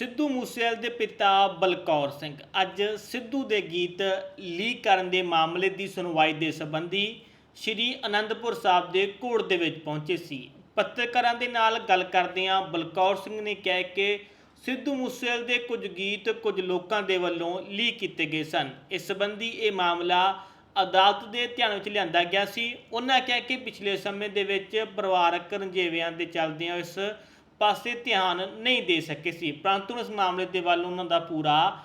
ਸਿੱਧੂ ਮੂਸੇਵਾਲ ਦੇ ਪਿਤਾ ਬਲਕੌਰ ਸਿੰਘ। ਅੱਜ ਸਿੱਧੂ ਦੇ ਗੀਤ ਲੀਕ ਕਰਨ ਦੇ ਮਾਮਲੇ ਦੀ ਸੁਣਵਾਈ ਦੇ ਸੰਬੰਧੀ ਸ਼੍ਰੀ ਅਨੰਦਪੁਰ ਸਾਹਿਬ ਦੇ ਕੋਰਟ ਦੇ ਵਿੱਚ ਪਹੁੰਚੇ ਸੀ। ਪੱਤਰਕਾਰਾਂ ਦੇ ਨਾਲ ਗੱਲ ਕਰਦਿਆਂ ਬਲਕੌਰ ਸਿੰਘ ਨੇ ਕਿਹਾ ਕਿ ਸਿੱਧੂ ਮੂਸੇਵਾਲ ਦੇ ਕੁਝ ਗੀਤ ਕੁਝ ਲੋਕਾਂ ਦੇ ਵੱਲੋਂ ਲੀਕ ਕੀਤੇ ਗਏ ਸਨ। ਇਸ ਸੰਬੰਧੀ ਇਹ ਮਾਮਲਾ ਅਦਾਲਤ ਦੇ ਧਿਆਨ ਵਿੱਚ ਲਿਆਂਦਾ ਗਿਆ ਸੀ। ਉਹਨਾਂ ਕਿਹਾ ਕਿ ਪਿਛਲੇ ਸਮੇਂ ਦੇ ਵਿੱਚ ਪਰਿਵਾਰਕ ਰੰਜੇਵਿਆਂ ਦੇ ਚੱਲਦਿਆਂ ਇਸ ਪਾਸੇ ਧਿਆਨ ਨਹੀਂ ਦੇ ਸਕੇ ਸੀ। ਪਰੰਤੂ ਇਸ ਮਾਮਲੇ ਦੇ ਵੱਲ ਉਹਨਾਂ ਦਾ ਪੂਰਾ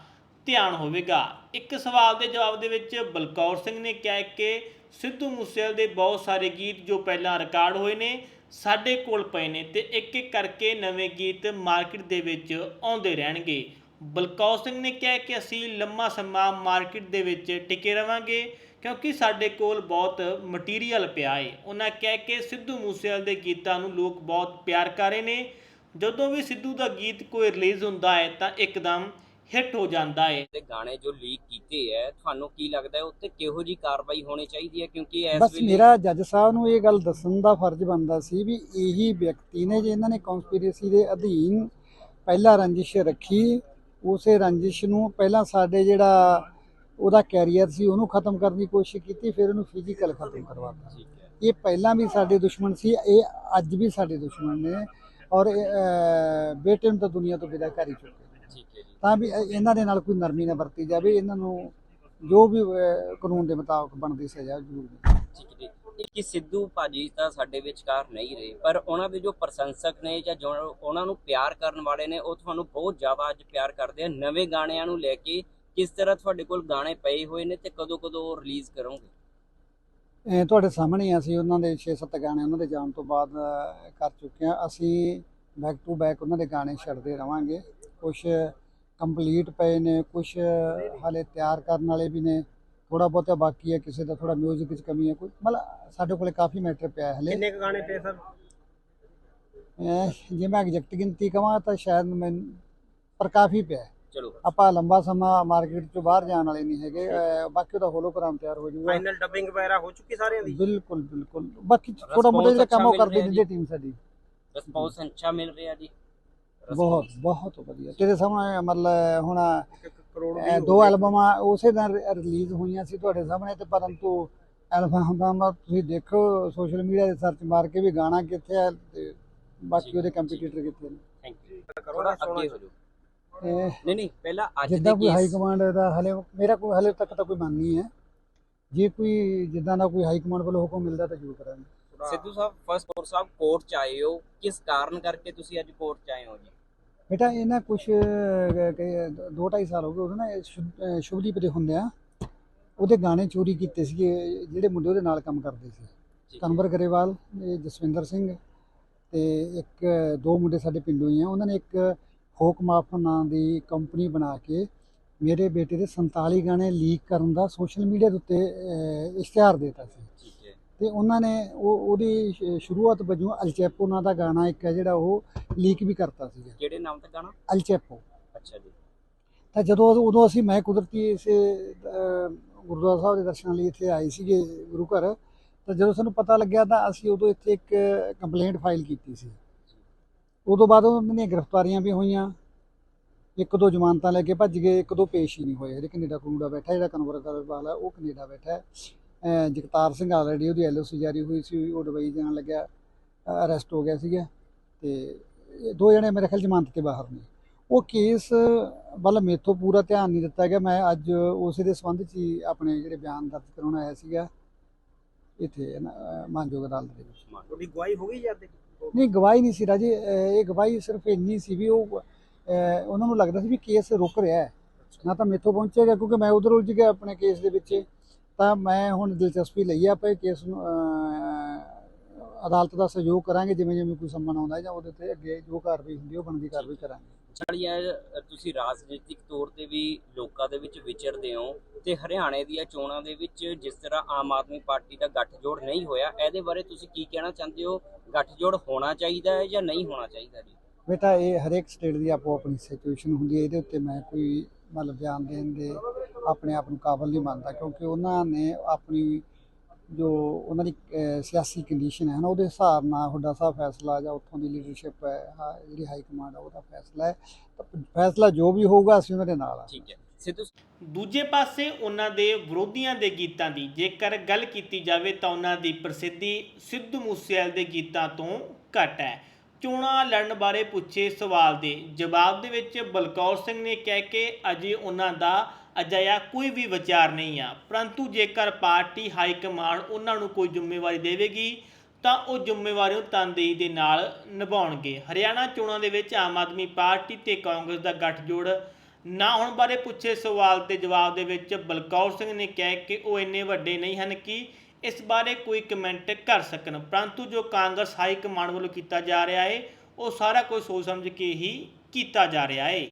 ਧਿਆਨ ਹੋਵੇਗਾ। ਇੱਕ ਸਵਾਲ ਦੇ ਜਵਾਬ ਦੇ ਵਿੱਚ ਬਲਕੌਰ ਸਿੰਘ ਨੇ ਕਿਹਾ ਕਿ ਸਿੱਧੂ ਮੂਸੇਵਾਲ ਦੇ ਬਹੁਤ ਸਾਰੇ ਗੀਤ ਜੋ ਪਹਿਲਾਂ ਰਿਕਾਰਡ ਹੋਏ ਨੇ, ਸਾਡੇ ਕੋਲ ਪਏ ਨੇ ਤੇ ਇੱਕ ਇੱਕ ਕਰਕੇ ਨਵੇਂ ਗੀਤ ਮਾਰਕੀਟ ਦੇ ਵਿੱਚ ਆਉਂਦੇ ਰਹਿਣਗੇ। ਬਲਕੌਰ ਸਿੰਘ ਨੇ ਕਿਹਾ ਕਿ ਅਸੀਂ ਲੰਮਾ ਸਮਾਂ ਮਾਰਕੀਟ ਦੇ ਵਿੱਚ ਟਿਕੇ ਰਵਾਂਗੇ। ਕਿਉਂਕਿ ਸਾਡੇ ਕੋਲ ਬਹੁਤ ਮਟੀਰੀਅਲ ਪਿਆ ਹੈ ਉਹਨਾਂ ਕਿਹਾ ਕਿ ਸਿੱਧੂ ਮੂਸੇਵਾਲ ਦੇ ਗੀਤਾਂ ਨੂੰ ਲੋਕ ਬਹੁਤ ਪਿਆਰ ਕਰ ਰਹੇ ਨੇ। ਜਦੋਂ ਵੀ ਸਿੱਧੂ ਦਾ ਗੀਤ ਕੋਈ ਰਿਲੀਜ਼ ਹੁੰਦਾ ਹੈ ਤਾਂ ਇੱਕਦਮ ਹਿੱਟ ਹੋ ਜਾਂਦਾ ਹੈ ਦੇ ਗਾਣੇ ਜੋ ਲੀਕ ਕੀਤੇ ਹੈ ਤੁਹਾਨੂੰ ਕੀ ਲੱਗਦਾ ਹੈ ਉੱਤੇ ਕਿਹੋ ਜੀ ਕਾਰਵਾਈ ਹੋਣੀ ਚਾਹੀਦੀ ਹੈ? ਕਿਉਂਕਿ ਇਸ ਬਸ ਵੇਲੇ ਮੇਰਾ ਜੱਜ ਸਾਹਿਬ ਨੂੰ ਇਹ ਗੱਲ ਦੱਸਣ ਦਾ ਫਰਜ਼ ਬਣਦਾ ਸੀ ਵੀ ਇਹੀ ਵਿਅਕਤੀ ਨੇ ਜਿਨ੍ਹਾਂ ਨੇ ਕਨਸਪੀਰੇਸੀ ਦੇ ਅਧੀਨ ਪਹਿਲਾ ਰੰਜਿਸ਼ ਰੱਖੀ ਉਸੇ ਰੰਜਿਸ਼ ਨੂੰ ਪਹਿਲਾਂ ਸਾਡੇ ਜਿਹੜਾ ਉਹਦਾ ਕੈਰੀਅਰ ਸੀ ਉਹਨੂੰ ਖਤਮ ਕਰਨ ਦੀ ਕੋਸ਼ਿਸ਼ ਕੀਤੀ ਫਿਰ ਉਹਨੂੰ ਫਿਜ਼ੀਕਲ ਖਤਮ ਕਰਵਾਤਾ। ਇਹ ਪਹਿਲਾਂ ਵੀ ਸਾਡੇ ਦੁਸ਼ਮਣ ਸੀ ਇਹ ਅੱਜ ਵੀ ਸਾਡੇ ਦੁਸ਼ਮਣ ਨੇ ਔਰ ਬੇਟੇ ਨੂੰ ਤਾਂ ਦੁਨੀਆ ਤੋਂ ਵਿਦਾ ਕਰ ਹੀ ਚੁੱਕੇ ਨੇ। ਠੀਕ ਹੈ ਜੀ। ਤਾਂ ਵੀ ਇਹ- ਇਹਨਾਂ ਦੇ ਨਾਲ ਕੋਈ ਨਰਮੀ ਨਾ ਵਰਤੀ ਜਾਵੇ ਇਹਨਾਂ ਨੂੰ ਜੋ ਵੀ ਕਾਨੂੰਨ ਦੇ ਮੁਤਾਬਕ ਬਣਦੀ ਸਜ਼ਾ ਜ਼ਰੂਰ ਦਿੱਤੀ ਕਿ ਸਿੱਧੂ ਭਾਜੀ ਤਾਂ ਸਾਡੇ ਵਿਚਕਾਰ ਨਹੀਂ ਰਹੇ ਪਰ ਉਹਨਾਂ ਦੇ ਜੋ ਪ੍ਰਸ਼ੰਸਕ ਨੇ ਜਾਂ ਜੋ ਉਹਨਾਂ ਨੂੰ ਪਿਆਰ ਕਰਨ ਵਾਲੇ ਨੇ ਉਹ ਤੁਹਾਨੂੰ ਬਹੁਤ ਜ਼ਿਆਦਾ ਅੱਜ ਪਿਆਰ ਕਰਦੇ ਆ। ਨਵੇਂ ਗਾਣਿਆਂ ਨੂੰ ਲੈ ਕੇ ਕਿਸ ਤਰ੍ਹਾਂ ਤੁਹਾਡੇ ਕੋਲ ਗਾਣੇ ਪਏ ਹੋਏ ਨੇ ਤੇ ਕਦੋਂ ਕਦੋਂ ਰਿਲੀਜ਼ ਕਰੋਗੇ? ਇਹ ਤੁਹਾਡੇ ਸਾਹਮਣੇ ਹੀ ਅਸੀਂ ਉਹਨਾਂ ਦੇ 6-7 ਗਾਣੇ ਉਹਨਾਂ ਦੇ ਜਾਣ ਤੋਂ ਬਾਅਦ ਕਰ ਚੁੱਕੇ ਹਾਂ। ਅਸੀਂ ਬੈਕ ਟੂ ਬੈਕ ਉਹਨਾਂ ਦੇ ਗਾਣੇ ਛੱਡਦੇ ਰਵਾਂਗੇ। ਕੁਝ ਕੰਪਲੀਟ ਪਏ ਨੇ ਕੁਝ ਹਾਲੇ ਤਿਆਰ ਕਰਨ ਵਾਲੇ ਵੀ ਨੇ। ਥੋੜਾ ਬਹੁਤਾ ਬਾਕੀ ਹੈ ਕਿਸੇ ਦਾ ਥੋੜਾ 뮤직 ਵਿੱਚ ਕਮੀ ਹੈ ਕੋਈ ਮਤਲਬ ਸਾਡੇ ਕੋਲੇ ਕਾਫੀ ਮੈਟਰ ਪਿਆ ਹੈ ਹਲੇ। ਕਿੰਨੇ ਕੁ ਗਾਣੇ ਪਏ ਸਰ? ਜੇ ਮੈਂ ਐਗਜ਼ੈਕਟ ਗਿਣਤੀ ਕਵਾਂ ਤਾਂ ਸ਼ਾਇਦ ਮੈਂ ਪਰ ਕਾਫੀ ਪਿਆ ਹੈ। ਚਲੋ। ਆਪਾਂ ਲੰਬਾ ਸਮਾਂ ਮਾਰਕੀਟ ਤੋਂ ਬਾਹਰ ਜਾਣ ਵਾਲੇ ਨਹੀਂ ਹੈਗੇ ਅਹ, ਬਾਕੀ ਉਹਦਾ ਹੋਲੋਗ੍ਰਾਮ ਤਿਆਰ ਹੋ ਜਾਊਗਾ ਫਾਈਨਲ ਡਬਿੰਗ ਵਗੈਰਾ ਹੋ ਚੁੱਕੀ ਸਾਰਿਆਂ ਦੀ? ਬਿਲਕੁਲ ਬਿਲਕੁਲ। ਬਾਕੀ ਥੋੜਾ ਮੋਟਾ ਜਿਹੜਾ ਕੰਮ ਉਹ ਕਰਦੇ ਜਿੱਦੇ ਟੀਮ ਸਾਡੀ। ਰਿਸਪੌਂਸ ਅੱਛਾ ਮਿਲ ਰਿਹਾ ਜੀ। ਬਹੁਤ ਬਹੁਤ ਵਧੀਆ। ਤੇਰੇ ਸਾਹਮਣੇ ਮਤਲਬ ਹੁਣ ਕਰੋੜ ਦੋ ਐਲਬਮਾਂ ਉਸੇ ਦਿਨ ਰਿਲੀਜ਼ ਹੋਈਆਂ ਸੀ ਤੁਹਾਡੇ ਸਾਹਮਣੇ ਤੇ ਪਰੰਤੂ ਐਲਬਮ ਦਾ ਤੁਸੀਂ ਦੇਖੋ ਸੋਸ਼ਲ ਮੀਡੀਆ ਤੇ ਸਰਚ ਮਾਰ ਕੇ ਵੀ ਗਾਣਾ ਕਿੱਥੇ ਹੈ ਤੇ ਬਾਕੀ ਉਹਦੇ ਕੰਪੀਟੀਟਰ ਕਿੱਥੇ ਨੇ। ਥੈਂਕ ਯੂ ਕਰੋ ਥੋੜਾ ਨਾ ਸੋਹਣਾ ਅੱਗੇ ਹੋ ਜਾਓ। ਨਹੀਂ ਨਹੀਂ ਪਹਿਲਾਂ ਅੱਜ ਦੇ ਜਿੱਦਾਂ ਕੋਈ ਹਾਈ ਕੇਸ ਕਮਾਂਡ ਦਾ ਹਲੇ ਮੇਰਾ ਕੋਈ ਹਲੇ ਤੱਕ ਤਾਂ ਕੋਈ ਮੰਨ ਨਹੀਂ ਹੈ। ਜੇ ਕੋਈ ਜਿੱਦਾਂ ਦਾ ਕੋਈ ਹਾਈ ਕਮਾਂਡ ਵੱਲੋਂ ਹੁਕਮ ਮਿਲਦਾ ਤਾਂ ਜ਼ਰੂਰ ਕਰਾਂਗੇ। ਸਿੱਧੂ ਸਾਹਿਬ ਫਸਟ ਕੋਰ ਸਾਹਿਬ ਕੋਰਟ ਚ ਆਏ ਹੋ। ਕਿਸ ਕਾਰਨ ਕਰਕੇ ਤੁਸੀਂ ਅੱਜ ਕੋਰਟ ਚ ਆਏ ਹੋ ਜੀ? ਬੇਟਾ ਇਹਨਾਂ ਕੁਝ ਦੋ ਢਾਈ ਸਾਲ ਹੋ ਗਏ ਉਹਦੇ ਨਾ ਇਹ ਸ਼ੁਭ- ਅਹ ਸ਼ੁਭਦੀਪ ਦੇ ਹੁੰਦੇ ਆ ਉਹਦੇ ਗਾਣੇ ਚੋਰੀ ਕੀਤੇ ਸੀਗੇ ਜਿਹੜੇ ਮੁੰਡੇ ਉਹਦੇ ਨਾਲ ਕੰਮ ਕਰਦੇ ਸੀ। ਠੀਕ ਹੈ। ਕਨਵਰ ਗਰੇਵਾਲ ਇਹ ਜਸਵਿੰਦਰ ਸਿੰਘ ਤੇ ਇੱਕ ਦੋ ਮੁੰਡੇ ਸਾਡੇ ਪਿੰਡੋਂ ਹੀ ਆ। ਉਹਨਾਂ ਨੇ ਇੱਕ ਫੋਕ ਮਾਫ ਨਾਂ ਦੀ ਕੰਪਨੀ ਬਣਾ ਕੇ ਮੇਰੇ ਬੇਟੇ ਦੇ 47 ਗਾਣੇ ਲੀਕ ਕਰਨ ਦਾ ਸੋਸ਼ਲ ਮੀਡੀਆ ਦੇ ਉੱਤੇ ਇਸ਼ਤਿਹਾਰ ਦਿੱਤਾ ਸੀ। ਠੀਕ ਹੈ। ਤੇ ਉਹਨਾਂ ਨੇ ਉਹ ਉਹਦੀ ਸ਼- ਸ਼ੁਰੂਆਤ ਵਜੋਂ ਅਲਚੈਪੋ ਨਾਂ ਦਾ ਗਾਣਾ ਇੱਕ ਹੈ ਜਿਹੜਾ ਉਹ ਲੀਕ ਵੀ ਕਰਤਾ ਸੀਗਾ। ਕਿਹੜੇ ਨਾਮ ਤੇ ਗਾਣਾ? ਅਲਚੈਪੋ ਅੱਛਾ ਜੀ। ਤਾਂ ਜਦੋਂ ਉਦੋਂ ਅਸੀਂ ਮੈਂ ਕੁਦਰਤੀ ਇਸੇ ਗੁਰਦੁਆਰਾ ਸਾਹਿਬ ਦੇ ਦਰਸ਼ਨਾਂ ਲਈ ਇੱਥੇ ਆਏ ਸੀਗੇ ਗੁਰੂ ਘਰ ਤਾਂ ਜਦੋਂ ਸਾਨੂੰ ਪਤਾ ਲੱਗਿਆ ਤਾਂ ਅਸੀਂ ਉਦੋਂ ਇੱਥੇ ਇੱਕ ਕੰਪਲੇਂਟ ਫਾਈਲ ਕੀਤੀ ਸੀ। ਉਦੋਂ ਬਾਅਦ ਉਹਨਾਂ ਦੀਆਂ ਗ੍ਰਿਫਤਾਰੀਆਂ ਵੀ ਹੋਈਆਂ। ਇੱਕ ਦੋ ਜ਼ਮਾਨਤਾਂ ਲੈ ਕੇ ਭੱਜ ਗਏ, ਇੱਕ ਦੋ ਪੇਸ਼ ਹੀ ਨਹੀਂ ਹੋਏ। ਜਿਹੜੇ ਕੈਨੇਡਾ ਕਨੂਡਾ ਬੈਠਾ, ਜਿਹੜਾ ਕਨਵਰ ਕਰਵਾਲਾ ਉਹ ਕੈਨੇਡਾ ਬੈਠਾ ਹੈ। ਜਗਤਾਰ ਸਿੰਘ ਆਲਰੇਡੀ ਉਹਦੀ ਐਲਓਸੀ ਜਾਰੀ ਹੋਈ ਸੀ, ਉਹ ਦੁਬਈ ਜਾਣ ਲੱਗਿਆ ਅਰੈਸਟ ਹੋ ਗਿਆ ਸੀਗਾ। ਤੇ ਦੋ ਜਣੇ ਮੇਰੇ ਖਿਆਲ ਜ਼ਮਾਨਤ ਤੇ ਬਾਹਰ ਨੇ। ਉਹ ਕੇਸ ਵੱਲ ਮੇਥੋਂ ਪੂਰਾ ਧਿਆਨ ਨਹੀਂ ਦਿੱਤਾ ਗਿਆ। ਮੈਂ ਅੱਜ ਉਸੇ ਦੇ ਸੰਬੰਧ 'ਚ ਹੀ ਆਪਣੇ ਜਿਹੜੇ ਬਿਆਨ ਦਰਜ ਕਰਾਉਣ ਆਇਆ ਸੀਗਾ। ਇੱਥੇ ਨਾ, ਅਹ, ਮਾਨਯੋਗ ਅਦਾਲਤ ਦੇ ਵਿੱਚ। ਤੁਹਾਡੀ ਗਵਾਹੀ ਹੋ ਗਈ ਜਾਂ ਤੇ ਨਹੀਂ ਗਵਾਹੀ ਨਹੀਂ ਸੀ ਰਾਜੇ। ਅਹ, ਇਹ ਗਵਾਹੀ ਸਿਰਫ ਇੰਨੀ ਸੀ ਵੀ ਉਹ ਅਹ, ਉਹਨਾਂ ਨੂੰ ਲੱਗਦਾ ਸੀ ਵੀ ਕੇਸ ਰੁਕ ਰਿਹਾ ਹੈ। ਨਾ ਤਾਂ ਮੇਥੋਂ ਪਹੁੰਚੇਗਾ ਕਿਉਂਕਿ ਮੈਂ ਉਧਰ ਉਲਝ ਗਿਆ ਆਪਣੇ ਕੇਸ ਦੇ ਵਿੱਚ। ਤਾਂ ਮੈਂ ਹੁਣ ਦਿਲਚਸਪੀ ਲਈ ਆ ਆਪਾਂ ਕੇਸ ਨੂੰ ਅਹ, ਅਦਾਲਤ ਦਾ ਸਹਿਯੋਗ ਕਰਾਂਗੇ ਜਿਵੇਂ ਜਿਵੇਂ ਕੋਈ ਸੰਮਨ ਆਉਂਦਾ ਜਾਂ ਉਹਦੇ ਤੇ ਅੱਗੇ ਜੋ ਕਾਰਵਾਈ ਹੁੰਦੀ ਹੈ, ਉਹ ਬਣਦੀ ਕਾਰਵਾਈ ਕਰਾਂਗੇ। ਚੜੀ ਤੁਸੀਂ ਰਾਜਨੀਤਿਕ ਤੌਰ ਤੇ ਵੀ ਲੋਕਾਂ ਦੇ ਵਿੱਚ ਵਿਚਰਦੇ ਹੋ ਤੇ ਹਰਿਆਣੇ ਦੀਆਂ ਚੋਣਾਂ ਦੇ ਵਿੱਚ ਜਿਸ ਤਰ੍ਹਾਂ ਆਮ ਆਦਮੀ ਪਾਰਟੀ ਦਾ ਗੱਠਜੋੜ ਨਹੀਂ ਹੋਇਆ, ਇਹਦੇ ਬਾਰੇ ਤੁਸੀਂ ਕੀ ਕਹਿਣਾ ਚਾਹੁੰਦੇ ਹੋ? ਗੱਠਜੋੜ ਹੋਣਾ ਚਾਹੀਦਾ ਹੈ ਜਾਂ ਨਹੀਂ ਹੋਣਾ ਚਾਹੀਦਾ ਜੀ? ਬੇਟਾ, ਇਹ ਹਰੇਕ ਸਟੇਟ ਦੀ ਆਪੋ ਆਪਣੀ ਸਿਚੁਏਸ਼ਨ ਹੁੰਦੀ ਹੈ, ਇਹਦੇ ਉੱਤੇ ਮੈਂ ਕੋਈ ਮਤਲਬ ਬਿਆਨ ਦੇਣ ਦੇ ਆਪਣੇ ਆਪ ਨੂੰ ਕਾਬਲ ਨਹੀਂ ਮੰਨਦਾ ਕਿਉਂਕਿ ਉਹਨਾਂ ਨੇ ਆਪਣੀ ਜੋ ਉਹਨਾਂ ਦੀ ਸਿਆਸੀ ਕੰਡੀਸ਼ਨ ਹੈ ਨਾ, ਉਹਦੇ ਹਿਸਾਬ ਨਾਲ ਹੁੱਡਾ ਸਾਹਿਬ ਫੈਸਲਾ ਜਾਂ ਉੱਥੋਂ ਦੀ ਲੀਡਰਸ਼ਿਪ ਹੈ ਜਿਹੜੀ ਹਾਈ ਕਮਾਂਡ ਆ, ਉਹਦਾ ਫੈਸਲਾ ਹੈ। ਤਾਂ ਫੈਸਲਾ ਜੋ ਵੀ ਹੋਊਗਾ, ਅਸੀਂ ਉਹਨਾਂ ਦੇ ਨਾਲ ਆ। ਠੀਕ ਹੈ। ਸਿੱਧੂ ਦੂਜੇ ਪਾਸੇ ਉਹਨਾਂ ਦੇ ਵਿਰੋਧੀਆਂ ਦੇ ਗੀਤਾਂ ਦੀ ਜੇਕਰ ਗੱਲ ਕੀਤੀ ਜਾਵੇ, ਤਾਂ ਉਹਨਾਂ ਦੀ ਪ੍ਰਸਿੱਧੀ ਸਿੱਧੂ ਮੂਸੇਵਾਲੇ ਦੇ ਗੀਤਾਂ ਤੋਂ ਘੱਟ ਹੈ। ਚੋਣਾਂ ਲੜਨ ਬਾਰੇ ਪੁੱਛੇ ਸਵਾਲ ਦੇ ਜਵਾਬ ਦੇ ਵਿੱਚ ਬਲਕੌਰ ਸਿੰਘ ਨੇ ਕਹਿ ਕੇ, ਅਜੇ ਉਹਨਾਂ ਦਾ ਅਜਿਹਾ ਕੋਈ ਵੀ ਵਿਚਾਰ ਨਹੀਂ ਆ। ਪਰੰਤੂ ਜੇਕਰ ਪਾਰਟੀ ਹਾਈ ਕਮਾਂਡ ਉਹਨਾਂ ਨੂੰ ਕੋਈ ਜ਼ਿੰਮੇਵਾਰੀ ਦੇਵੇਗੀ, ਤਾਂ ਉਹ ਜ਼ਿੰਮੇਵਾਰੀ ਨੂੰ ਤਨਦੇਹੀ ਦੇ ਨਾਲ ਨਿਭਾਉਣਗੇ। ਹਰਿਆਣਾ ਚੋਣਾਂ ਦੇ ਵਿੱਚ ਆਮ ਆਦਮੀ ਪਾਰਟੀ ਤੇ ਕਾਂਗਰਸ ਦਾ ਗੱਠਜੋੜ ਨਾ ਹੋਣ ਬਾਰੇ ਪੁੱਛੇ ਸਵਾਲ ਦੇ ਜਵਾਬ ਦੇ ਵਿੱਚ ਬਲਕੌਰ ਸਿੰਘ ਨੇ ਕਿਹਾ ਕਿ ਉਹ ਇੰਨੇ ਵੱਡੇ ਨਹੀਂ ਹਨ ਕਿ ਇਸ ਬਾਰੇ ਕੋਈ ਕਮੈਂਟ ਕਰ ਸਕਣ। ਪਰੰਤੂ ਜੋ ਕਾਂਗਰਸ ਹਾਈ ਕਮਾਂਡ ਵੱਲੋਂ ਕੀਤਾ ਜਾ ਰਿਹਾ ਹੈ, ਉਹ ਸਾਰਾ ਕੁਝ ਸੋਚ ਸਮਝ ਕੇ ਹੀ ਕੀਤਾ ਜਾ ਰਿਹਾ ਹੈ।